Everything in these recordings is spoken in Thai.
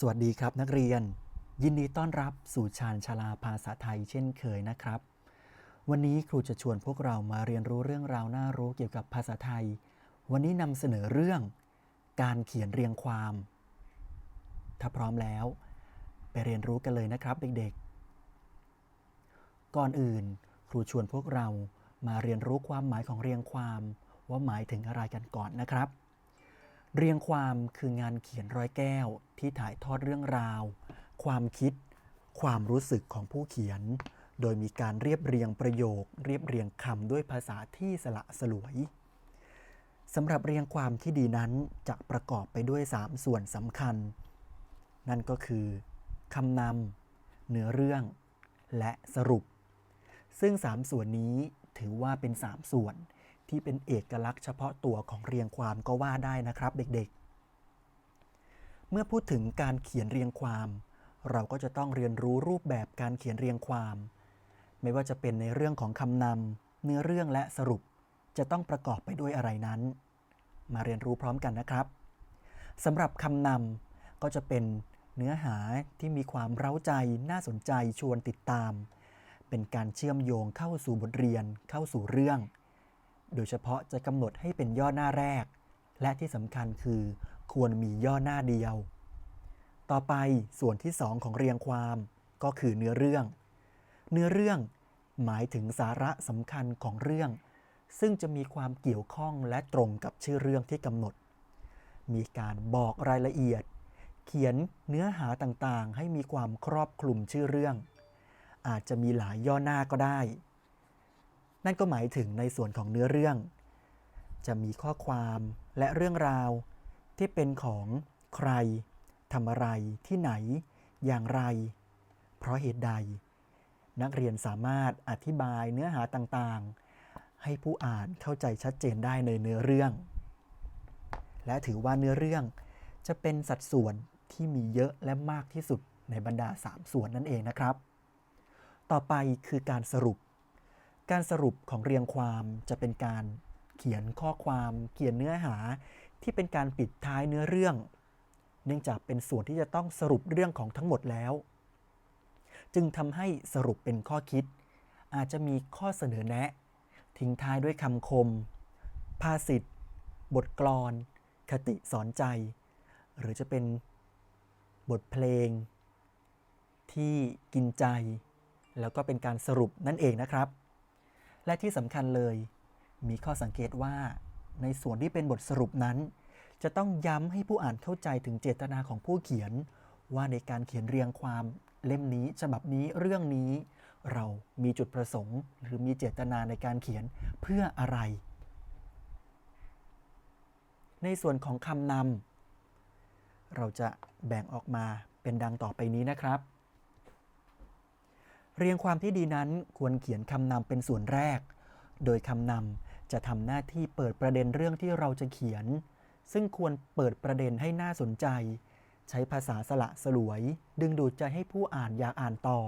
สวัสดีครับนักเรียน ยินดีต้อนรับสู่ชาญชาลาภาษาไทยเช่นเคยนะครับ วันนี้ครูจะชวนพวกเรามาเรียนรู้เรื่องราวน่ารู้เกี่ยวกับภาษาไทย วันนี้นำเสนอเรื่อง การเขียนเรียงความ ถ้าพร้อมแล้ว ไปเรียนรู้กันเลยนะครับเด็กๆ ก่อนอื่น ครูชวนพวกเรามาเรียนรู้ความหมายของเรียงความ ว่าหมายถึงอะไรกันก่อนนะครับ เรียงความคืองานเขียนร้อยแก้วที่ถ่ายทอดเรื่องราว ความคิด ความรู้สึกของผู้เขียน โดยมีการเรียบเรียงประโยค เรียบเรียงคำด้วยภาษาที่สละสลวยสำหรับเรียงความที่ดีนั้นจะประกอบไปด้วย 3 ส่วนสำคัญ นั่นก็คือคำนำเนื้อเรื่อง และสรุป ซึ่ง 3 ส่วนนี้ถือว่าเป็น 3 ส่วน ที่เป็นเอกลักษณ์เฉพาะตัวของเรียงความก็ว่าได้นะครับเด็กๆ เมื่อพูดถึงการเขียนเรียงความ เราก็จะต้องเรียนรู้รูปแบบการเขียนเรียงความ ไม่ว่าจะเป็นในเรื่องของคำนำเนื้อเรื่องและสรุป จะต้องประกอบไปด้วยอะไรนั้น มาเรียนรู้พร้อมกันนะครับสำหรับคำนำก็จะเป็นเนื้อหาที่มีความเร้าใจน่าสนใจชวนติดตาม เป็นการเชื่อมโยงเข้าสู่บทเรียนเข้าสู่เรื่อง โดยเฉพาะจะกำหนดให้เป็นย่อหน้าแรก และที่สำคัญคือควรมีย่อหน้าเดียว ต่อไปส่วนที่2ของเรียงความก็คือเนื้อเรื่อง เนื้อเรื่องหมายถึงสาระสำคัญของเรื่อง ซึ่งจะมีความเกี่ยวข้องและตรงกับชื่อเรื่องที่กำหนด มีการบอกรายละเอียด เขียนเนื้อหาต่างๆ ให้มีความครอบคลุมชื่อเรื่อง อาจจะมีหลายย่อหน้าก็ได้ นั่นก็หมายถึงในส่วนของเนื้อเรื่อง จะมีข้อความและเรื่องราว ที่เป็นของใครทำอะไรที่ไหน อย่างไร เพราะเหตุใด นักเรียนสามารถอธิบายเนื้อหาต่างๆ ให้ผู้อ่านเข้าใจชัดเจนได้ในเนื้อเรื่อง และถือว่าเนื้อเรื่องจะเป็นสัดส่วนที่มีเยอะและมากที่สุดในบรรดา 3 ส่วนนั่นเองนะครับ ต่อไปคือการสรุป การสรุปของเรียงความจะเป็นการเขียนข้อความเขียนเนื้อหาที่เป็นการปิดท้ายเนื้อเรื่อง เนื่องจากเป็นส่วนที่จะต้องสรุปเรื่องของทั้งหมดแล้ว จึงทำให้สรุปเป็นข้อคิด อาจจะมีข้อเสนอแนะ ทิ้งท้ายด้วยคำคม ภาษิตบทกลอน คติสอนใจ หรือจะเป็นบทเพลง ที่กินใจ แล้วก็เป็นการสรุปนั่นเองนะครับ และที่สำคัญเลย มีข้อสังเกตว่า ในส่วนที่เป็นบทสรุปนั้น จะต้องย้ำให้ผู้อ่านเข้าใจถึงเจตนาของผู้เขียน ว่าในการเขียนเรียงความเล่มนี้ฉบับนี้เรื่องนี้ เรามีจุดประสงค์ หรือมีเจตนาในการเขียนเพื่ออะไร ในส่วนของคำนำเราจะแบ่งออกมาเป็นดังต่อไปนี้นะครับ เรียงความที่ดีนั้นควรเขียนคำนำเป็นส่วนแรก โดยคำนำจะทำหน้าที่เปิดประเด็นเรื่องที่เราจะเขียน ซึ่งควรเปิดประเด็นให้น่าสนใจ ใช้ภาษาสละสลวย ดึงดูดใจให้ผู้อ่านอยากอ่านต่อ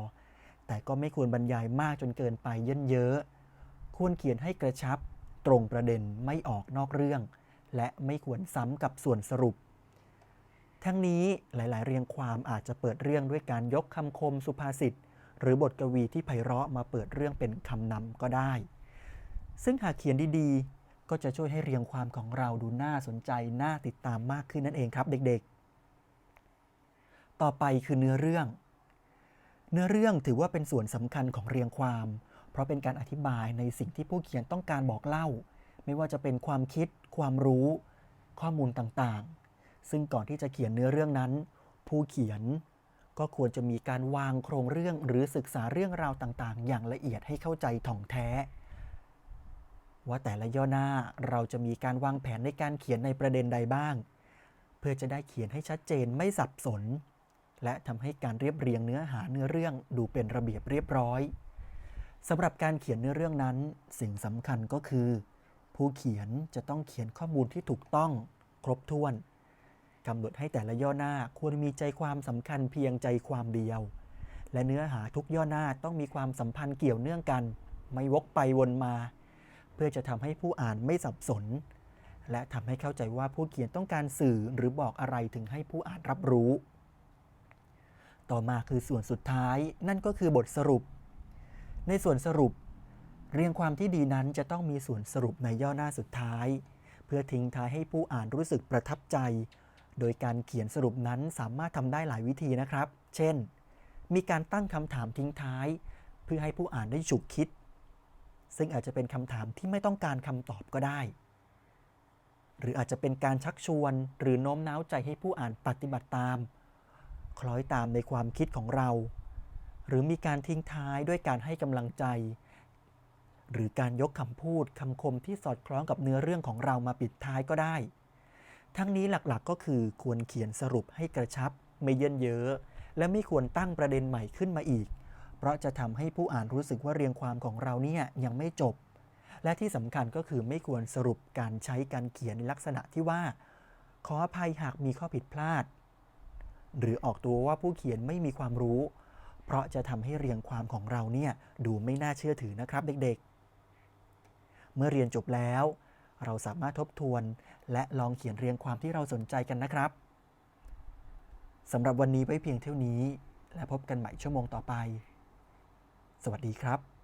แต่ก็ไม่ควรบรรยายมากจนเกินไปเยินเยอะ ควรเขียนให้กระชับ ตรงประเด็นไม่ออกนอกเรื่อง และไม่ควรซ้ำกับส่วนสรุปทั้งนี้หลาย ๆ เรียงความอาจจะเปิดเรื่องด้วยการยกคำคมสุภาษิต หรือบทกวีที่ไพเราะมาเปิดเรื่องเป็นคำนำก็ได้ ซึ่งหากเขียนดีๆ ก็จะช่วยให้เรียงความของเราดูน่าสนใจ น่าติดตามมากขึ้นนั่นเองครับ เด็กๆ ต่อไปคือเนื้อเรื่อง เนื้อเรื่องถือว่าเป็นส่วนสำคัญของเรียงความ เพราะเป็นการอธิบายในสิ่งที่ผู้เขียนต้องการบอกเล่า ไม่ว่าจะเป็นความคิด ความรู้ ข้อมูลต่างๆ ซึ่งก่อนที่จะเขียนเนื้อเรื่องนั้น ผู้เขียน ก็ควรจะมีการวางโครงเรื่องหรือศึกษาเรื่องราวต่างๆ อย่างละเอียดให้เข้าใจถ่องแท้ ว่าแต่ละย่อหน้าเราจะมีการวางแผนในการเขียนในประเด็นใดบ้าง เพื่อจะได้เขียนให้ชัดเจนไม่สับสน และทำให้การเรียบเรียงเนื้อหาเนื้อเรื่องดูเป็นระเบียบเรียบร้อยสำหรับการเขียนเนื้อเรื่องนั้น สิ่งสำคัญก็คือ ผู้เขียนจะต้องเขียนข้อมูลที่ถูกต้อง ครบถ้วน กำหนดให้แต่ละย่อหน้าควรมีใจความสำคัญเพียงใจความเดียว และเนื้อหาทุกย่อหน้าต้องมีความสัมพันธ์เกี่ยวเนื่องกัน ไม่วกไปวนมา เพื่อจะทำให้ผู้อ่านไม่สับสน และทำให้เข้าใจว่าผู้เขียนต้องการสื่อหรือบอกอะไรถึงให้ผู้อ่านรับรู้ ต่อมาคือส่วนสุดท้ายนั่นก็คือบทสรุป ในส่วนสรุป เรียงความที่ดีนั้นจะต้องมีส่วนสรุปในย่อหน้าสุดท้าย เพื่อทิ้งท้ายให้ผู้อ่านรู้สึกประทับใจ โดยการเขียนสรุปนั้นสามารถทำได้หลายวิธีนะครับ เช่น มีการตั้งคำถามทิ้งท้าย เพื่อให้ผู้อ่านได้ฉุกคิด ซึ่งอาจจะเป็นคำถามที่ไม่ต้องการคำตอบก็ได้ หรืออาจจะเป็นการชักชวน หรือโน้มน้าวใจให้ผู้อ่านปฏิบัติตาม คล้อยตามในความคิดของเรา หรือมีการทิ้งท้ายด้วยการให้กำลังใจ หรือการยกคำพูดคำคมที่สอดคล้องกับเนื้อเรื่องของเรามาปิดท้ายก็ได้ ทั้งนี้หลักๆก็คือควรเขียนสรุปให้กระชับ ไม่เยินเยอะ และไม่ควรตั้งประเด็นใหม่ขึ้นมาอีก เพราะจะทำให้ผู้อ่านรู้สึกว่าเรียงความของเราเนี่ยยังไม่จบ และที่สำคัญก็คือไม่ควรสรุปการใช้การเขียนในลักษณะที่ว่า ขออภัยหากมีข้อผิดพลาด หรือออกตัวว่าผู้เขียนไม่มีความรู้ เพราะจะทำให้เรียงความของเราเนี่ยดูไม่น่าเชื่อถือนะครับเด็กๆ เมื่อเรียนจบแล้ว เราสามารถทบทวน และลองเขียนเรียงความที่เราสนใจกันนะครับสำหรับวันนี้ไว้เพียงเท่านี้ และพบกันใหม่ชั่วโมงต่อไป สวัสดีครับ